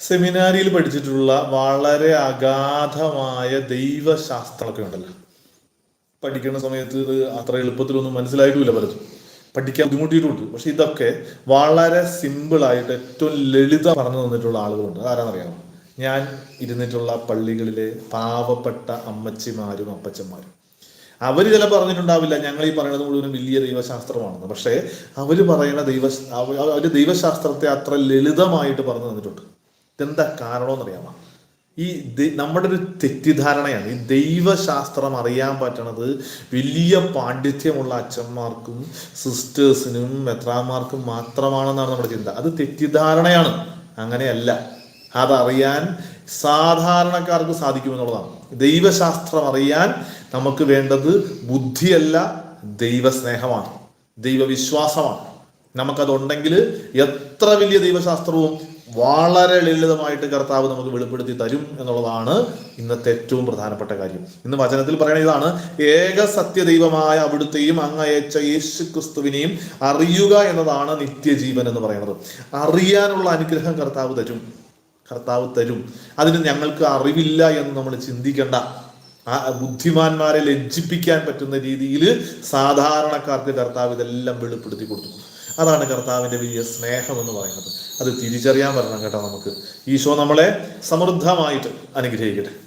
സെമിനാരിയിൽ പഠിച്ചിട്ടുള്ള വളരെ അഗാധമായ ദൈവശാസ്ത്രമൊക്കെ ഉണ്ടല്ലോ. പഠിക്കുന്ന സമയത്ത് ഇത് അത്ര എളുപ്പത്തിലൊന്നും മനസ്സിലായിട്ടില്ല പലതും പഠിക്കാൻ ബുദ്ധിമുട്ടിയിട്ടുണ്ട്. പക്ഷെ ഇതൊക്കെ വളരെ സിമ്പിളായിട്ട് ഏറ്റവും ലളിത പറഞ്ഞു തന്നിട്ടുള്ള ആളുകളുണ്ട്. ആരാണെന്നറിയാമോ ഞാൻ ഇരുന്നിട്ടുള്ള പള്ളികളിലെ പാവപ്പെട്ട അമ്മച്ചിമാരും അപ്പച്ചന്മാരും. അവർ ചില പറഞ്ഞിട്ടുണ്ടാവില്ല ഞങ്ങൾ ഈ പറയുന്നത് മുഴുവൻ വലിയ ദൈവശാസ്ത്രമാണെന്ന്. പക്ഷേ അവർ പറയുന്ന ദൈവ അവർ ദൈവശാസ്ത്രത്തെ അത്ര ലളിതമായിട്ട് പറഞ്ഞു തന്നിട്ടുണ്ട്. ഇതെന്താ കാരണമെന്നറിയാമോ ഈ നമ്മുടെ ഒരു തെറ്റിദ്ധാരണയാണ് ഈ ദൈവശാസ്ത്രം അറിയാൻ പറ്റണത് വലിയ പാണ്ഡിത്യമുള്ള അച്ഛന്മാർക്കും സിസ്റ്റേഴ്സിനും മെത്രാന്മാർക്കും മാത്രമാണെന്നാണ് നമ്മുടെ ചിന്ത. അത് തെറ്റിദ്ധാരണയാണ്. അങ്ങനെയല്ല. അതറിയാൻ സാധാരണക്കാർക്ക് സാധിക്കുമെന്നുള്ളതാണ്. ദൈവശാസ്ത്രം അറിയാൻ നമുക്ക് വേണ്ടത് ബുദ്ധിയല്ല ദൈവസ്നേഹമാണ് ദൈവവിശ്വാസമാണ്. നമുക്കതുണ്ടെങ്കിൽ എത്ര വലിയ ദൈവശാസ്ത്രവും വളരെ ലളിതമായിട്ട് കർത്താവ് നമുക്ക് വെളിപ്പെടുത്തി തരും എന്നുള്ളതാണ് ഇന്നത്തെ ഏറ്റവും പ്രധാനപ്പെട്ട കാര്യം. ഇന്ന് വചനത്തിൽ പറയുന്ന ഇതാണ് ഏക സത്യദൈവമായ അവിടുത്തെയും അങ്ങയച്ച യേശു ക്രിസ്തുവിനെയും അറിയുക എന്നതാണ് നിത്യജീവൻ എന്ന് പറയുന്നത്. അറിയാനുള്ള അനുഗ്രഹം കർത്താവ് തരും. കർത്താവ് തരും. അതിന് ഞങ്ങൾക്ക് അറിവില്ല എന്ന് നമ്മൾ ചിന്തിക്കേണ്ട. ആ ബുദ്ധിമാന്മാരെ ലജ്ജിപ്പിക്കാൻ പറ്റുന്ന രീതിയിൽ സാധാരണക്കാർക്ക് കർത്താവ് ഇതെല്ലാം വെളിപ്പെടുത്തി കൊടുത്തു. അതാണ് കർത്താവിന്റെ വലിയ സ്നേഹം എന്ന് പറയുന്നത്. അത് തിരിച്ചറിയാൻ പറ്റണം കേട്ടോ നമുക്ക്. ഈശോ നമ്മളെ സമൃദ്ധമായിട്ട് അനുഗ്രഹിക്കട്ടെ.